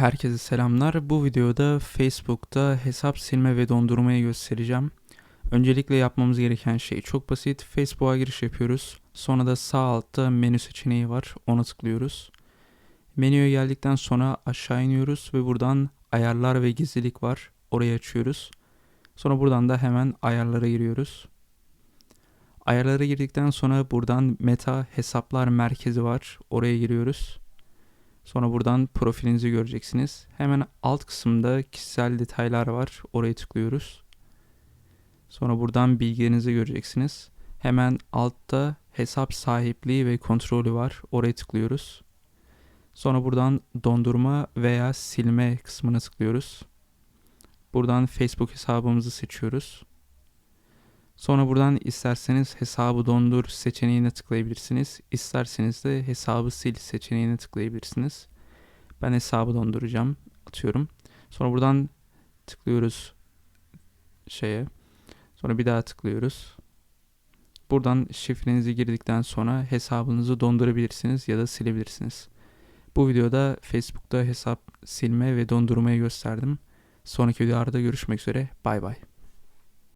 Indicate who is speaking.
Speaker 1: Herkese selamlar. Bu videoda Facebook'ta hesap silme ve dondurmayı göstereceğim. Öncelikle yapmamız gereken şey çok basit. Facebook'a giriş yapıyoruz. Sonra da sağ altta menü seçeneği var. Ona tıklıyoruz. Menüye geldikten sonra aşağı iniyoruz ve buradan ayarlar ve gizlilik var. Orayı açıyoruz. Sonra buradan da hemen ayarlara giriyoruz. Ayarlara girdikten sonra buradan meta hesaplar merkezi var. Oraya giriyoruz. Sonra buradan profilinizi göreceksiniz. Hemen alt kısımda kişisel detaylar var. Oraya tıklıyoruz. Sonra buradan bilgilerinizi göreceksiniz. Hemen altta hesap sahipliği ve kontrolü var. Oraya tıklıyoruz. Sonra buradan dondurma veya silme kısmına tıklıyoruz. Buradan Facebook hesabımızı seçiyoruz. Sonra buradan isterseniz hesabı dondur seçeneğine tıklayabilirsiniz. İsterseniz de hesabı sil seçeneğine tıklayabilirsiniz. Ben hesabı donduracağım. Atıyorum. Sonra buradan tıklıyoruz şeye. Sonra bir daha tıklıyoruz. Buradan şifrenizi girdikten sonra hesabınızı dondurabilirsiniz ya da silebilirsiniz. Bu videoda Facebook'ta hesap silme ve dondurmayı gösterdim. Sonraki videolarda görüşmek üzere. Bay bay.